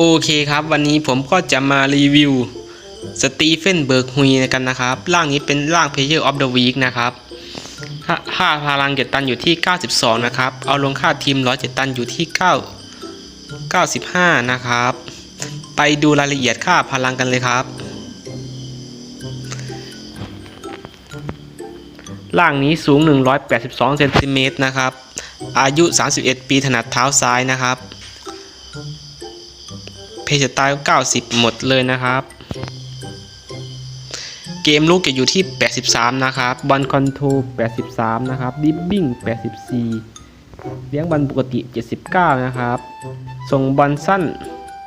โอเคครับ วันนี้ผมก็จะมารีวิวสตีเฟนเบิร์กฮุยกันนะครับ ร่างนี้เป็นร่าง Player of the Week นะครับค่าพลังเจ็ดตันอยู่ที่ 92 นะครับ เอาลงค่าทีม 107 ตันอยู่ที่ 9 95 นะครับ ไปดูรายละเอียดค่าพลังกันเลยครับ ร่างนี้สูง 182 เซนติเมตรนะครับ อายุ 31 ปีถนัดเท้าซ้ายนะครับ เพจตายก็90 หมดเลยนะครับ เกมลูกจะอยู่ที่ 83 นะครับบอลคอนโทร83 นะครับดิบบิ้ง84 เลี้ยงบอลปกติ 79 นะครับ ส่งบอลสั้น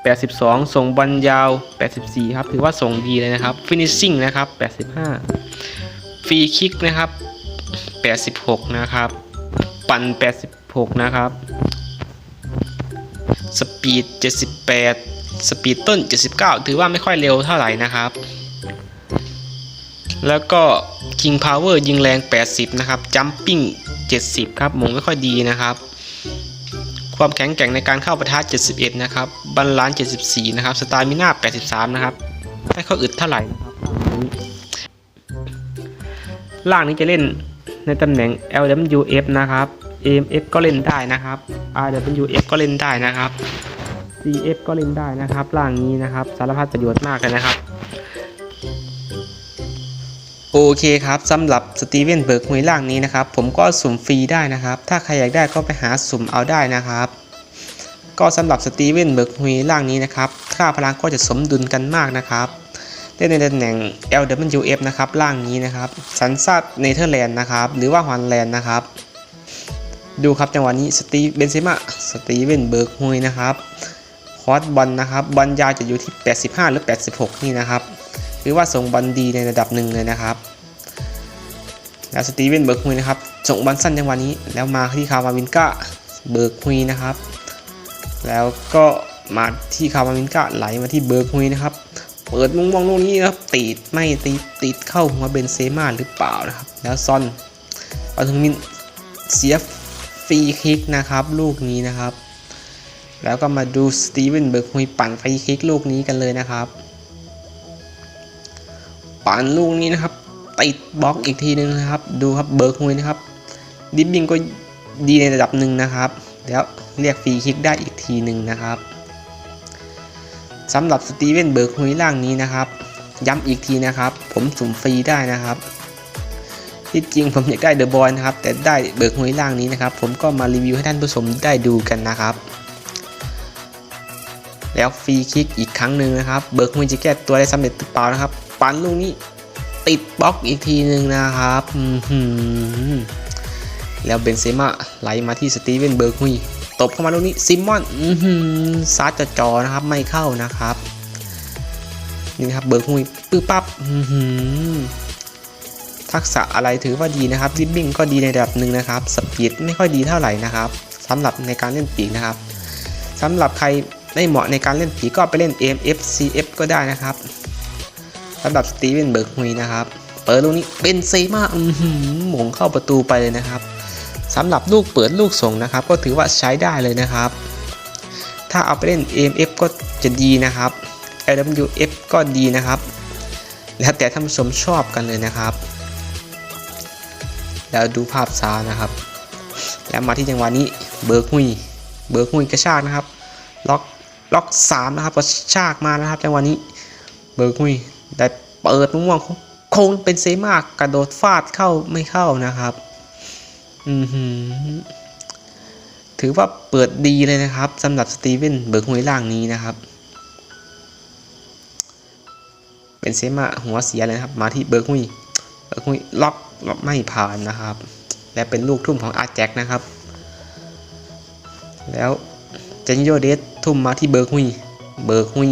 82 ส่งบอลยาว 84 ครับ ถือว่าส่งดีเลยนะครับฟินิชชิ่งนะครับ 85 ฟรีคิกนะครับ 86 นะครับ ปั่น 86 นะครับสปีด 78 สปีดต้น 79 ถือว่าไม่ค่อยเร็วเท่าไหร่นะครับ แล้วก็ King Power ยิงแรง 80 นะครับ Jumping 70 ครับหมงไม่ค่อยดีนะครับ ความแข็งแกร่งในการเข้าประทะ71 นะครับบัลลาน74 นะครับสตามิน่า83 นะครับไม่ค่อยอึดเท่าไหร่นะครับล่างนี้จะเล่นในตำแหน่ง LWF นะครับ AMF ก็เล่นได้นะครับ RWF ก็เล่นได้นะครับ CF ก็เล่นได้นะครับล่างนี้นะครับ สารพัดประโยชน์มากเลยนะครับ โอเคครับสำหรับสตีเวนเบิร์กหวยล่างนี้นะครับ ผมก็สุ่มฟรีได้นะครับ ถ้าใครอยากได้ก็ไปหาสุ่มเอาได้นะครับ ก็สำหรับสตีเวนเบิร์กหวยล่างนี้นะครับค่าพลังก็จะสมดุลกันมากนะครับเล่นในตำแหน่ง LWF นะครับล่างนี้นะครับสันซัดเนเธอร์แลนด์นะครับ หรือว่าฮอลแลนด์นะครับดูครับจังหวะนี้สตีเบนเซม่าสตีเวนเบิร์กฮวยนะครับ อร์สบอลนะครับบอลยาวจะอยู่ที่ 85 หรือ 86 นี่นะครับหรือว่าส่งบอลดีในระดับหนึ่งเลยนะครับ แล้วสตีเวนเบิร์กฮุยนะครับส่งบอลสั้นจังหวะนี้ แล้วมาที่คาวาวินกาเบิร์กฮุยนะครับ แล้วก็มาที่คาวาวินกาไหลมาที่เบิร์กฮุยนะครับเปิดมุมมองลูกนี้นะครับติดไม่ติดติดเข้าหัวเบนเซม่าหรือเปล่านะครับ แล้วซอนเอาถึงมินเสียฟรีคิกนะครับ ลูกนี้นะครับ แล้วก็มาดูสตีเวนเบิร์กฮุยปั่นฟรีคิกลูกนี้กันเลยนะครับ ปั่นลูกนี้นะครับติดบล็อกอีกทีนึงนะครับ ดูครับเบิร์กฮุยนะครับดิบบิงก็ดีในระดับหนึ่งนะครับแล้วเรียกฟรีคิกได้อีกทีหนึ่งนะครับสำหรับสตีเวนเบิร์กฮุยล่างนี้นะครับ ย้ำอีกทีนะครับ ผมสุ่มฟรีได้นะครับที่จริงผมอยากได้เดอะบอยนะครับ แต่ได้เบิร์กฮุยล่างนี้นะครับ ผมก็มารีวิวให้ท่านผู้ชมได้ดูกันนะครับ แล้วฟรีคิกอีกครั้งหนึ่งนะครับ เบิร์กฮุยจะแก้ตัวได้สำเร็จหรือเปล่านะครับ ปันลูกนี้ติดบล็อกอีกทีหนึ่งนะครับแล้วเบนเซม่าไหลมาที่สตีเวนเบิร์กฮุยตบเข้ามาลูกนี้ซิมมอนซัดจอๆนะครับไม่เข้านะครับ นี่ครับเบิร์กฮุยปื้อปั๊บทักษะอะไรถือว่าดีนะครับริบบิ้งก็ดีในระดับหนึ่งนะครับ สปีดไม่ค่อยดีเท่าไหร่นะครับสำหรับในการเล่นปีกนะครับสำหรับใคร ไม่เหมาะในการเล่นผีก็ไปเล่น AMF CF ก็ได้นะครับสำหรับสตีเวนเบิร์กฮุยนะครับ เปิดลูกนี้เป็นเซมาหือหมงเข้าประตูไปเลยนะครับสำหรับลูกเปิดลูกส่งนะครับ ก็ถือว่าใช้ได้เลยนะครับ ถ้าเอาไปเล่น AMF ก็จะดีนะครับ LWF ก็ดีนะครับ แล้วแต่ท่านผู้ชมชอบกันเลยนะครับ แล้วดูภาพช้านะครับ แล้วมาที่จังหวะนี้เบิร์กฮุยเบิร์กฮุยกระชากนะครับ ล็อก ล็อกสามนะครับกระชากมานะครับจังหวะนี้ เบิร์กฮุยได้เปิดมุมมองคงเป็นเซมากกระโดดฟาดเข้าไม่เข้านะครับ อือหือถือว่าเปิดดีเลยนะครับสำหรับสตีเวนเบิร์กฮุยล่างนี้นะครับ เป็นเซมาหัวเสียเลยครับ มาที่เบิร์กฮุยเบิร์กฮุยล็อกล็อกไม่ผ่านนะครับ และเป็นลูกทุ่มของอาร์แจ็คนะครับ แล้วเจนโยเดส ทุ่มมาที่เบิร์กฮุยเบิร์กฮุย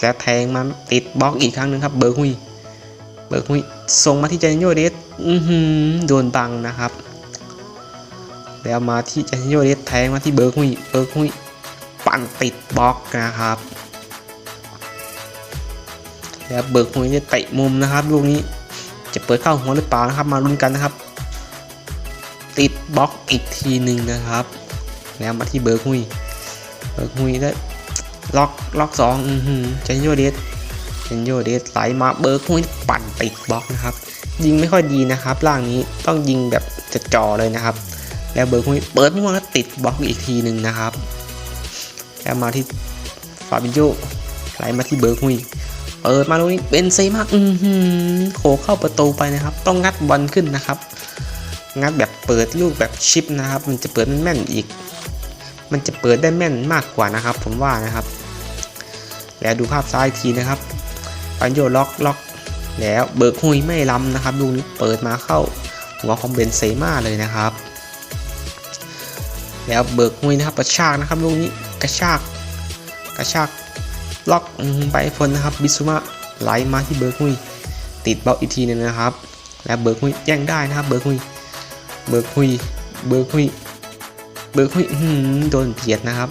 แล้วแทงมาติดบล็อกอีกครั้งหนึ่งครับเบิร์กฮุยเบิร์กฮุยส่งมาที่เจนโยเดสอือหือโดนบังนะครับ แล้วมาที่เจนโยเดสแทงมาที่เบิร์กฮุยเบิร์กฮุยปั่นติดบล็อกนะครับแล้วเบิร์กฮุยจะเตะมุมนะครับลูกนี้จะเปิดเข้าหัวหรือเปล่านะครับ มาลุ้นกันนะครับ ติดบล็อกอีกทีหนึ่งนะครับ แล้วมาที่เบิร์กฮุย เบิร์กฮุยได้ล็อกล็อกสองอือหือเจนโยเดสเจนโยเดสไหลมาเบิร์กหุ้ยปั่นติดบล็อกนะครับ ยิงไม่ค่อยดีนะครับร่างนี้ต้องยิงแบบจะจ่อเลยนะครับ แล้วเบิร์กหุ้ยเปิดมั่วแล้วติดบล็อกอีกทีหนึ่งนะครับแล้วมาที่ฟาบิโยไหลมาที่เบิร์กหุ้ยเปิดมาตรงนี้เป็นเซมาอือหือโขเข้าประตูไปนะครับ ต้องงัดบอลขึ้นนะครับ งัดแบบเปิดลูกแบบชิปนะครับ มันจะเปิดแม่นอีก มันจะเปิดได้แม่นมากกว่านะครับ ผมว่านะครับ แล้วดูภาพซ้ายทีนะครับปันโยล็อกล็อกแล้วเบิกหุยไม่ล้ำนะครับลูกนี้เปิดมาเข้าหัวของเบนเซม่าเลยนะครับ แล้วเบิกหุยนะครับกระชากนะครับลูกนี้กระชากกระชากล็อกไปพ้นนะครับบิสุมะไหลมาที่เบิกหุยติดเบาอีกทีหนึงนะครับ แล้วเบิกหุยแย่งได้นะครับเบิกหุยเบิกหุยเบิกหุย เบิกหุยอื้อหือโดนเบียดนะครับ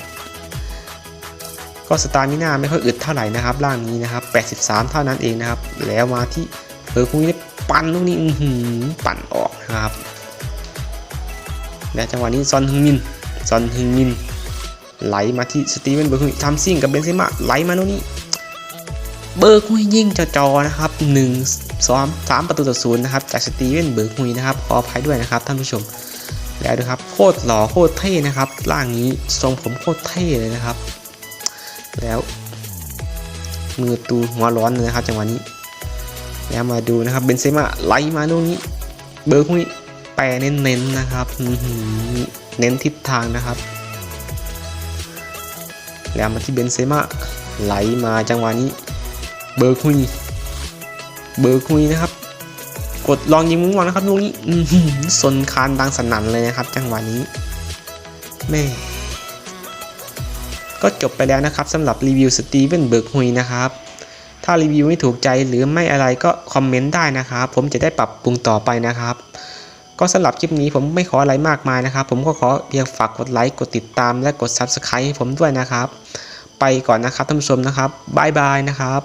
ก็สตามิน่าไม่ค่อยอึดเท่าไหร่นะครับร่างนี้นะครับ 83 เท่านั้นเองนะครับ แล้วมาที่เบอร์คุยปั่นลูกนี้ปั่นออกนะครับ และจังหวะนี้ซอนฮึงมินซอนฮึงมินไหลมาที่สตีเวนเบอร์คุยทำซิ่งกับเบนเซม่าไหลมาลูกนี้เบอร์คุยยิงจอๆนะครับ1 2 3 ประตูต่อศูนย์นะครับจากสตีเวนเบอร์คุยนะครับขออภัยด้วยนะครับท่านผู้ชม แล้วดูครับโคตรหล่อโคตรเท่นะครับร่างนี้ทรงผมโคตรเท่เลยนะครับ แล้วมือตูหัวร้อนเลยนะครับจังหวะนี้ แล้วมาดูนะครับเบนเซม่าไล่มาตรงนี้ เบอร์คุยแปรเน้นๆนะครับเน้นทิศทางนะครับ แล้วมาที่เบนเซม่าไหลมาจังหวะนี้ เบอร์คุยเบอร์คุยนะครับ กดลองยิงมุ้งวางนะครับลูกนี้สนคานดังสนั่นเลยนะครับ จังหวะนี้แม่ก็จบไปแล้วนะครับสำหรับรีวิวสตีเวนเบิร์กฮุยนะครับ ถ้ารีวิวไม่ถูกใจหรือไม่อะไรก็คอมเมนต์ได้นะครับ ผมจะได้ปรับปรุงต่อไปนะครับ ก็สำหรับคลิปนี้ผมไม่ขออะไรมากมายนะครับ ผมก็ขอเพียงฝากกดไลค์กดติดตามและกด Subscribe ให้ผมด้วยนะครับ ไปก่อนนะครับท่านผู้ชมนะครับบายบายนะครับ